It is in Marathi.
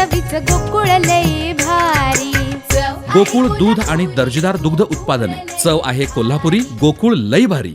चवीच गोकुळ लई भारी. गोकुळ दूध आणि दर्जेदार दुग्ध उत्पादने. चव आहे कोल्हापुरी गोकुळ लई भारी.